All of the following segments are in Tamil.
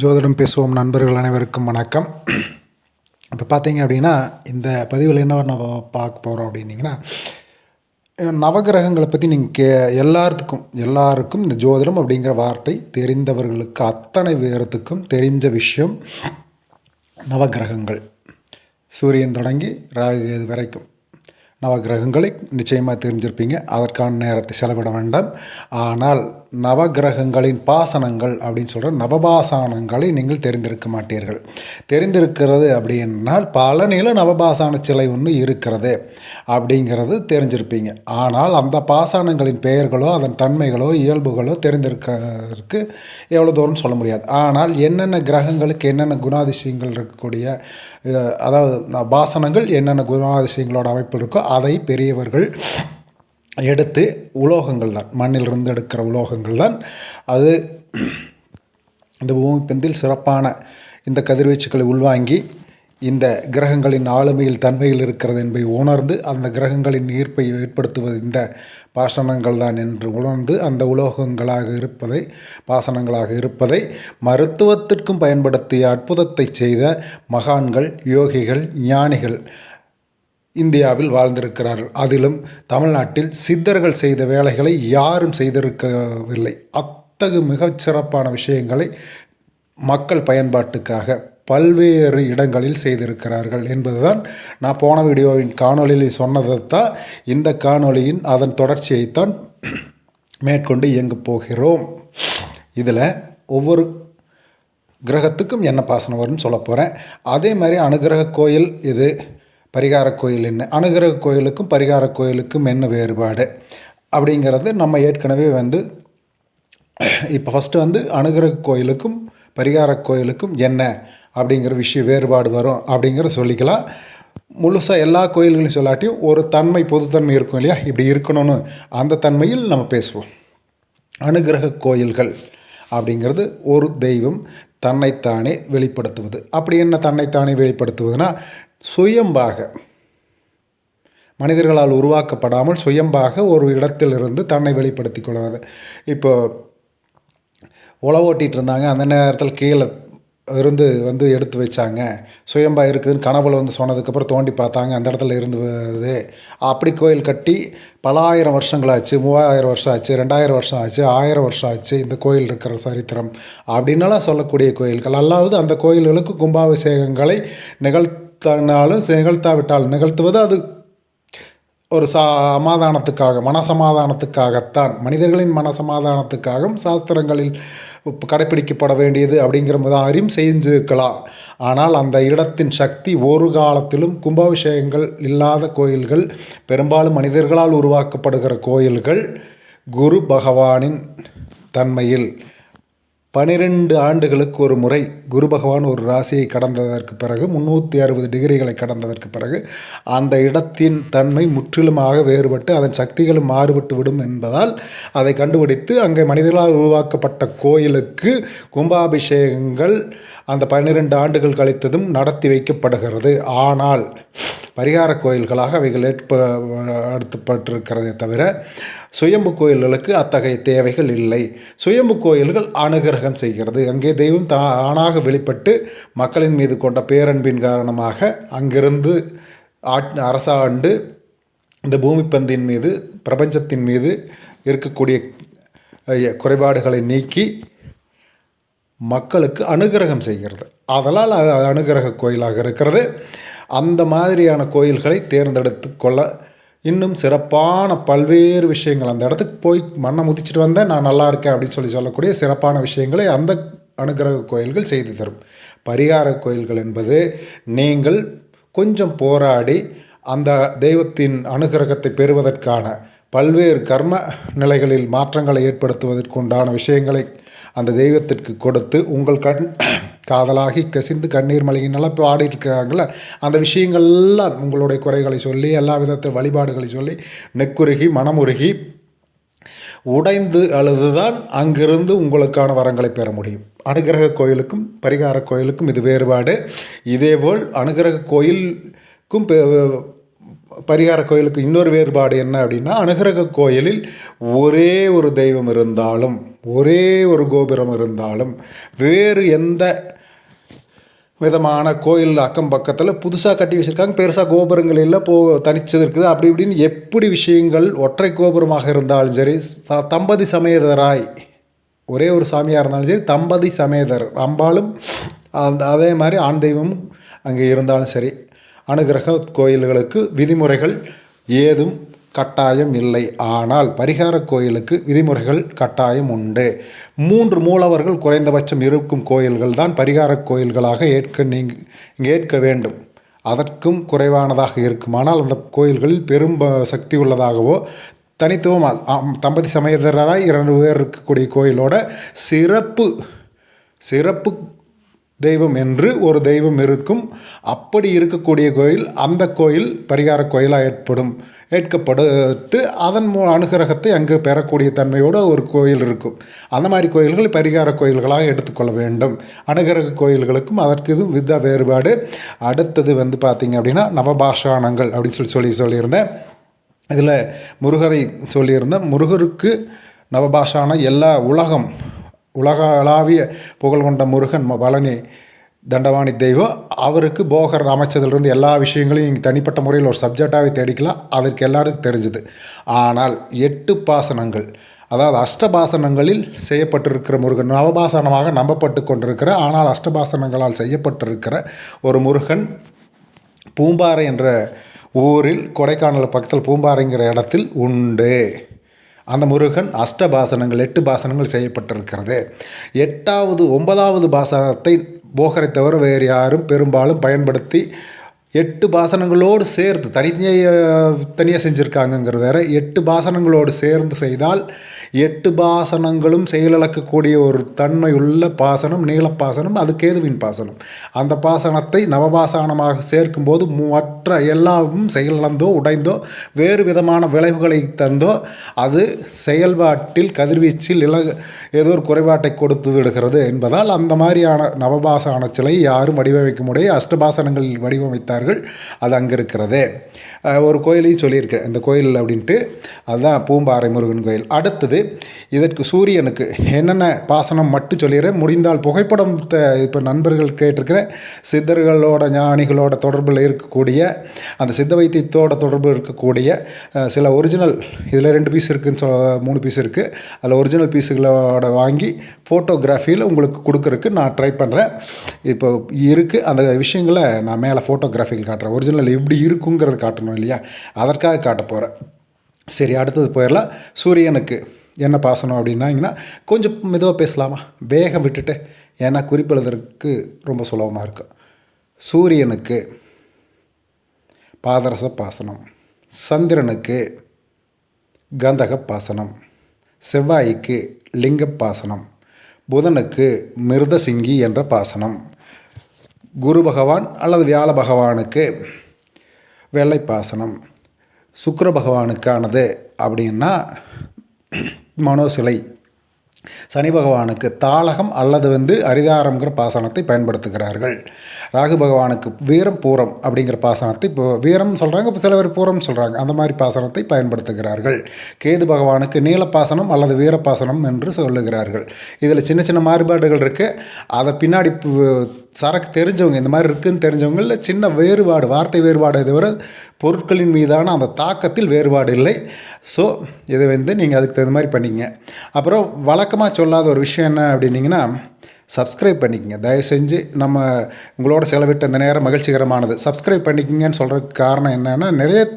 ஜோதிடம் பேசுவோம் நண்பர்கள் அனைவருக்கும் வணக்கம். இப்போ பார்த்தீங்க அப்படின்னா இந்த பதிவில் என்ன நம்ம பார்க்க போகிறோம் அப்படின்னிங்கன்னா நவகிரகங்களை பற்றி நீங்கள் கே எல்லாத்துக்கும் எல்லாருக்கும் இந்த ஜோதிடம் அப்படிங்கிற வார்த்தை தெரிந்தவர்களுக்கு அத்தனை பேரத்துக்கும் தெரிஞ்ச விஷயம் நவகிரகங்கள். சூரியன் தொடங்கி ராகு கேது வரைக்கும். நவகிரகங்களை நிச்சயமாக தெரிஞ்சிருப்பீங்க. அதற்கான நேரத்தை செலவிட வேண்டாம். ஆனால் நவகிரகங்களின் பாசனங்கள் அப்படின்னு சொல்கிற நவபாசானங்களை நீங்கள் தெரிந்திருக்க மாட்டீர்கள். தெரிந்திருக்கிறது அப்படின்னால் பழனியில் நவபாசான சிலை ஒன்று இருக்கிறது அப்படிங்கிறது தெரிஞ்சிருப்பீங்க. ஆனால் அந்த பாசானங்களின் பெயர்களோ அதன் தன்மைகளோ இயல்புகளோ தெரிந்திருக்கிறதுக்கு எவ்வளோ தூரம் சொல்ல முடியாது. ஆனால் என்னென்ன கிரகங்களுக்கு என்னென்ன குணாதிசயங்கள் இருக்கக்கூடிய அதாவது பாசனங்கள் என்னென்ன குணாதிசயங்களோட அமைப்பு இருக்கோ அதை பெரியவர்கள் எடுத்து உலோகங்கள் தான் மண்ணிலிருந்து எடுக்கிற உலோகங்கள் தான். அது இந்த பூமி பந்தில் சிறப்பான இந்த கதிர்வீச்சுக்களை உள்வாங்கி இந்த கிரகங்களின் ஆளுமையில் தன்மையில் இருக்கிறது என்பதை உணர்ந்து அந்த கிரகங்களின் ஈர்ப்பை ஏற்படுத்துவது இந்த பாசனங்கள் தான் என்று உணர்ந்து அந்த உலோகங்களாக இருப்பதை பாசனங்களாக இருப்பதை மருத்துவத்திற்கும் பயன்படுத்திய அற்புதத்தை செய்த மகான்கள் யோகிகள் ஞானிகள் இந்தியாவில் வாழ்ந்திருக்கிறார்கள். அதிலும் தமிழ்நாட்டில் சித்தர்கள் செய்த வேலைகளை யாரும் செய்திருக்கவில்லை. அத்தகு மிகச்சிறப்பான விஷயங்களை மக்கள் பயன்பாட்டுக்காக பல்வேறு இடங்களில் செய்திருக்கிறார்கள் என்பதுதான் நான் போன வீடியோவின் காணொளியில் சொன்னதைத்தான் இந்த காணொளியின் அதன் தொடர்ச்சியைத்தான் மேற்கொண்டு இயங்கப் போகிறோம். இதில் ஒவ்வொரு கிரகத்துக்கும் என்ன பாசனம் வரும்னு சொல்ல போகிறேன் அதே மாதிரி அனுகிரக கோயில் இது பரிகார கோயில் என்ன அனுகிரக கோயிலுக்கும் பரிகார கோயிலுக்கும் என்ன வேறுபாடு? அப்படிங்கிறது நம்ம ஏற்கனவே வந்து இப்போ ஃபஸ்ட்டு வந்து அனுகிரக கோயிலுக்கும் பரிகார கோயிலுக்கும் என்ன அப்படிங்கிற விஷயம் வேறுபாடு வரும் அப்படிங்கிற சொல்லிக்கலாம். முழுசாக எல்லா கோயில்களையும் சொல்லாட்டியும் ஒரு தன்மை பொதுத்தன்மை இருக்கும் இல்லையா? இப்படி இருக்கணும்னு அந்த தன்மையில் நம்ம பேசுவோம். அனுகிரக கோயில்கள் அப்படிங்கிறது ஒரு தெய்வம் தன்னைத்தானே வெளிப்படுத்துவது. அப்படி என்ன தன்னைத்தானே வெளிப்படுத்துவதுனா சுயம்பாக. மனிதர்களால் உருவாக்கப்படாமல் சுயம்பாக ஒரு இடத்திலிருந்து தன்னை வெளிப்படுத்திக் கொள்வது. இப்போ உழவு ஓட்டிகிட்டு இருந்தாங்க. அந்த நேரத்தில் கீழே இருந்து வந்து எடுத்து வச்சாங்க. சுயம்பா இருக்குதுன்னு கனவுல வந்து சொன்னதுக்கப்புறம் தோண்டி பார்த்தாங்க. அந்த இடத்துல இருந்து வருது. அப்படி கோயில் கட்டி பல ஆயிரம் வருஷங்களாச்சு மூவாயிரம் வருஷம் ஆச்சு ரெண்டாயிரம் வருஷம் ஆச்சு ஆயிரம் வருஷம் ஆச்சு இந்த கோயில் இருக்கிற சரித்திரம் அப்படின்னலாம் சொல்லக்கூடிய கோயில்கள். அல்லாவது அந்த கோயில்களுக்கு கும்பாபிஷேகங்களை நிகழ்த்தினாலும் நிகழ்த்தாவிட்டால் நிகழ்த்துவது அது ஒரு சா சமாதானத்துக்காக மனசமாதானத்துக்காகத்தான். மனிதர்களின் மனசமாதானத்துக்காகவும் சாஸ்திரங்களில் கடைப்பிடிக்கப்பட வேண்டியது அப்படிங்கிற முதாரியும் செஞ்சுக்கலாம் ஆனால் அந்த இடத்தின் சக்தி ஒரு காலத்திலும் கும்பாபிஷேகங்கள் இல்லாத கோயில்கள் பெரும்பாலும் மனிதர்களால் உருவாக்கப்படுகிற கோயில்கள் குரு பகவானின் தன்மையில். பனிரெண்டு ஆண்டுகளுக்கு ஒரு முறை குரு பகவான் ஒரு ராசியை கடந்ததற்கு பிறகு முந்நூற்றி அறுபது டிகிரிகளை கடந்ததற்கு பிறகு அந்த இடத்தின் தன்மை முற்றிலுமாக வேறுபட்டு அதன் சக்திகளும் மாறுபட்டு விடும் என்பதால் அதை கண்டுபிடித்து அங்கே மனிதர்களால் உருவாக்கப்பட்ட கோயிலுக்கு கும்பாபிஷேகங்கள் அந்த பன்னிரெண்டு ஆண்டுகள் கழித்ததும் நடத்தி வைக்கப்படுகிறது. ஆனால் பரிகார கோயில்களாக அவைகள் ஏற்படுத்தப்பட்டிருக்கிறதே தவிர சுயம்பு கோயில்களுக்கு அத்தகைய தேவைகள் இல்லை. சுயம்பு கோயில்கள் அனுகிரகம் செய்கிறது. அங்கே தெய்வம் தானாக வெளிப்பட்டு மக்களின் மீது கொண்ட பேரன்பின் காரணமாக அங்கிருந்து ஆட் அரசாண்டு இந்த பூமிப்பந்தின் மீது பிரபஞ்சத்தின் மீது இருக்கக்கூடிய குறைபாடுகளை நீக்கி மக்களுக்கு அனுகிரகம் செய்கிறது. அதனால் அது அனுகிரக கோயிலாக இருக்கிறது. அந்த மாதிரியான கோயில்களை தேர்ந்தெடுத்து கொள்ள இன்னும் சிறப்பான பல்வேறு விஷயங்கள் அந்த இடத்துக்கு போய் மண்ணை முதிச்சிட்டு வந்தேன் நான் நல்லா இருக்கேன் அப்படின்னு சொல்லி சொல்லக்கூடிய சிறப்பான விஷயங்களை அந்த அனுகிரக கோயில்கள் செய்து தரும். பரிகார கோயில்கள் என்பது நீங்கள் கொஞ்சம் போராடி அந்த தெய்வத்தின் அனுகிரகத்தை பெறுவதற்கான பல்வேறு கர்ம நிலைகளில் மாற்றங்களை ஏற்படுத்துவதற்குண்டான விஷயங்களை அந்த தெய்வத்திற்கு கொடுத்து உங்கள் கண் காதலாகி கசிந்து கண்ணீர் மலையினெல்லாம் இப்போ ஆடிட்டு இருக்காங்கள அந்த விஷயங்கள்லாம் உங்களுடைய குறைகளை சொல்லி எல்லா விதத்து வழிபாடுகளை சொல்லி நெக்குருகி மனமுருகி உடைந்து அழுதுதான் அங்கிருந்து உங்களுக்கான வரங்களை பெற முடியும். அனுகிரக கோயிலுக்கும் பரிகார கோயிலுக்கும் இது வேறுபாடு. இதேபோல் அனுகிரக கோயிலுக்கும் பெ- பரிகார கோயிலுக்கு இன்னொரு வேறுபாடு என்ன அப்படின்னா அனுகிரக கோயிலில் ஒரே ஒரு தெய்வம் இருந்தாலும் ஒரே ஒரு கோபுரம் இருந்தாலும் வேறு எந்த விதமான கோயில் அக்கம் பக்கத்தில் புதுசாக கட்டி வச்சுருக்காங்க பெருசாக கோபுரங்கள் எல்லாம் போ தனிச்சது இருக்குது. அப்படி இப்படின்னு எப்படி விஷயங்கள் ஒற்றை கோபுரமாக இருந்தாலும் சரி ச தம்பதி சமேதராய் ஒரே ஒரு சாமியாக இருந்தாலும் சரி தம்பதி சமேதர் அம்பாலும் அந்த அதே மாதிரி ஆண் தெய்வமும் அங்கே இருந்தாலும் சரி அனுகிரக கோயில்களுக்கு விதிமுறைகள் ஏதும் கட்டாயம் இல்லை. ஆனால் பரிகார கோயிலுக்கு விதிமுறைகள் கட்டாயம் உண்டு. மூன்று மூலவர்கள் குறைந்தபட்சம் இருக்கும் கோயில்கள் தான் பரிகார கோயில்களாக ஏற்க நீங்கள் ஏற்க வேண்டும். அதற்கும் குறைவானதாக இருக்குமானால் அந்த கோயில்களில் பெரும் சக்தி உள்ளதாகவோ தனித்துவம் தம்பதி சமயதராக இரண்டு பேர் இருக்கக்கூடிய கோயிலோட சிறப்பு சிறப்பு தெய்வம் என்று ஒரு தெய்வம் இருக்கும். அப்படி இருக்கக்கூடிய கோயில் அந்த கோயில் பரிகார கோயிலாக ஏற்படும். ஏற்கப்பட்டு அதன் மூ அனுகிரகத்தை அங்கு பெறக்கூடிய தன்மையோடு ஒரு கோயில் இருக்கும். அந்த மாதிரி கோயில்கள் பரிகார கோயில்களாக எடுத்துக்கொள்ள வேண்டும். அனுகிரக கோயில்களுக்கும் அதற்கு இது வித வேறுபாடு. அடுத்தது வந்து பார்த்திங்க அப்படின்னா நவபாஷானங்கள் அப்படின்னு சொல்லி சொல்லி சொல்லியிருந்தேன். இதில் முருகரை சொல்லியிருந்தேன். முருகருக்கு நவபாஷான எல்லா உலகம் உலகளாவிய புகழ் கொண்ட முருகன் பழனி தண்டவாணி தெய்வம். அவருக்கு போகர் அமைச்சதுலேருந்து எல்லா விஷயங்களையும் இங்கே தனிப்பட்ட முறையில் ஒரு சப்ஜெக்டாகவே தேடிக்கலாம். அதற்கு எல்லாருக்கும் தெரிஞ்சது. ஆனால் எட்டு பாசனங்கள் அதாவது அஷ்டபாசனங்களில் செய்யப்பட்டிருக்கிற முருகன் நவபாசனமாக நம்பப்பட்டு கொண்டிருக்கிற ஆனால் அஷ்டபாசனங்களால் செய்யப்பட்டிருக்கிற ஒரு முருகன் பூம்பாறை என்ற ஊரில் கொடைக்கானல் பக்கத்தில் பூம்பாறைங்கிற இடத்தில் உண்டு. அந்த முருகன் அஷ்டபாசனங்கள் எட்டு பாசனங்கள் செய்யப்பட்டிருக்கிறது. எட்டாவது ஒன்பதாவது பாசனத்தை போகரை தவிர வேறு யாரும் பெரும்பாலும் பயன்படுத்தி எட்டு பாசனங்களோடு சேர்த்து தனித்தனியாக தனியாக செஞ்சுருக்காங்கங்கிறது வேற. எட்டு பாசனங்களோடு சேர்ந்து செய்தால் எட்டு பாசனங்களும் செயலிழக்கக்கூடிய ஒரு தன்மையுள்ள பாசனம் நீளப்பாசனம் அது கேதுவின் பாசனம். அந்த பாசனத்தை நவபாசனமாக சேர்க்கும்போது மற்ற எல்லாவும் செயலிழந்தோ உடைந்தோ வேறு விதமான விளைவுகளை தந்தோ அது செயல்பாட்டில் கதிர்வீச்சில் இல ஏதோ ஒரு குறைபாட்டை கொடுத்து விடுகிறது என்பதால் அந்த மாதிரியான நவபாசான சிலை யாரும் வடிவமைக்க முடியாது. அஷ்டபாசனங்களில் வடிவமைத்தார்கள் அது அங்கே இருக்கிறது ஒரு கோயிலையும் சொல்லியிருக்கேன். இந்த கோயில் அப்படின்ட்டு அதுதான் பூம்பாறை முருகன் கோயில். அடுத்தது இதற்கு சூரியனுக்கு என்னென்ன பாசனம் மட்டும் சொல்லிடுறேன் முடிந்தால் புகைப்படம் இப்போ நண்பர்கள் கேட்டிருக்கிறேன் சித்தர்களோட ஞானிகளோட தொடர்பில் இருக்கக்கூடிய அந்த சித்த வைத்தியத்தோட தொடர்பு இருக்கக்கூடிய சில ஒரிஜினல் இதில் ரெண்டு பீஸ் இருக்குதுன்னு சொ மூணு பீஸ் இருக்குது அதில் ஒரிஜினல் பீஸுகளோட வாங்கி ஃபோட்டோகிராஃபியில் உங்களுக்கு கொடுக்குறக்கு நான் ட்ரை பண்ணுறேன் இப்போ இருக்குது அந்த விஷயங்களை நான் மேலே ஃபோட்டோகிராஃபியில் காட்டுறேன். ஒரிஜினல் எப்படி இருக்குங்கிறது காட்டணும் இல்லையா? அதற்காக காட்ட போகிறேன் சரி அடுத்தது போயிடலாம் சூரியனுக்கு என்ன பாசனம் அப்படின்னாங்கன்னா கொஞ்சம் மெதுவாக பேசலாமா? வேகம் விட்டுட்டு. ஏன்னா குறிப்பெழுதற்கு ரொம்ப சுலபமாக இருக்கும் சூரியனுக்கு பாதரச பாசனம். சந்திரனுக்கு கந்தக பாசனம். செவ்வாய்க்கு லிங்க பாசனம். புதனுக்கு மிருதசிங்கி என்ற பாசனம். குரு பகவான் அல்லது வியாழ பகவானுக்கு வெள்ளை பாசனம். சுக்கர பகவானுக்கானது அப்படின்னா மனோசிலை. சனி பகவானுக்கு தாளகம் அல்லது வந்து அரிதாரம்ங்கிற பாசனத்தை பயன்படுத்துகிறார்கள். ராகு பகவானுக்கு வீரம் பூரம் அப்படிங்கிற பாசனத்தை இப்போ வீரம் சொல்கிறாங்க இப்போ சில பேர் பூரம் சொல்கிறாங்க அந்த மாதிரி பாசனத்தை பயன்படுத்துகிறார்கள். கேது பகவானுக்கு நீலப்பாசனம் அல்லது வீரப்பாசனம் என்று சொல்லுகிறார்கள். இதில் சின்ன சின்ன மாறுபாடுகள் இருக்குது அதை பின்னாடி சரக்கு தெரிஞ்சவங்க இந்த மாதிரி இருக்குதுன்னு தெரிஞ்சவங்களில் சின்ன வேறுபாடு வார்த்தை வேறுபாடு தவிர பொருட்களின் மீதான அந்த தாக்கத்தில் வேறுபாடு இல்லை. ஸோ இதை வந்து நீங்கள் அதுக்கு தகுந்த மாதிரி பண்ணிங்க அப்புறம் வழக்கமாக சொல்லாத ஒரு விஷயம் என்ன அப்படின்னிங்கன்னா சப்ஸ்கிரைப் பண்ணிக்கங்க. தயவு செஞ்சு நம்ம உங்களோட செலவிட்ட இந்த நேரம் மகிழ்ச்சிகரமானது. சப்ஸ்கிரைப் பண்ணிக்கங்கன்னு சொல்கிறதுக்கு காரணம் என்னென்னா நிறைய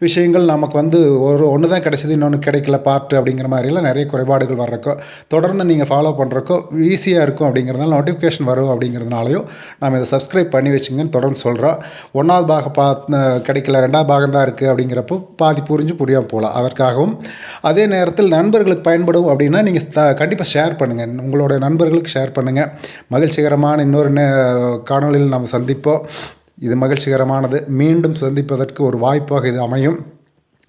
விஷயங்கள் நமக்கு வந்து ஒரு ஒன்று தான் கிடைச்சது இன்னொன்று கிடைக்கல பார்ட்டு அப்படிங்கிற மாதிரிலாம் நிறைய குறைபாடுகள் வர்றக்கோ தொடர்ந்து நீங்கள் ஃபாலோ பண்ணுறக்கோ ஈஸியாக இருக்கும் அப்படிங்கிறதுனால நோட்டிஃபிகேஷன் வரும் அப்படிங்கிறதுனாலையும் நம்ம இதை சப்ஸ்கிரைப் பண்ணி வச்சுங்கன்னு தொடர்ந்து சொல்கிறோம் ஒன்றாவது பாகம் பா கிடைக்கல ரெண்டாவது பாகம் தான் இருக்குது அப்படிங்கிறப்போ பாதி புரிஞ்சு புரியாமல் போகலாம். அதற்காகவும் அதே நேரத்தில் நண்பர்களுக்கு பயன்படும் அப்படின்னா நீங்கள் கண்டிப்பாக ஷேர் பண்ணுங்கள் உங்களோட நண்பர்களுக்கு ஷேர் பண்ணுங்கள் மகிழ்ச்சிகரமான இன்னொரு காணொலியில் நம்ம சந்திப்போம். இது மகிழ்ச்சிகரமானது. மீண்டும் சந்திப்பதற்கு ஒரு வாய்ப்பாக இது அமையும்.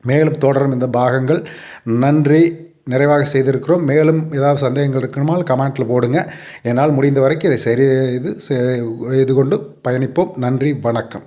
மேலும் தொடரும் இந்த பாகங்கள். நன்றி. நிறைவாக செய்திருக்கிறோம். மேலும் ஏதாவது சந்தேகங்கள் இருக்கணுமால் கமெண்ட்டில் போடுங்க. என்னால் முடிந்த வரைக்கும் இதை சரி இது இது கொண்டு பயணிப்போம். நன்றி. வணக்கம்.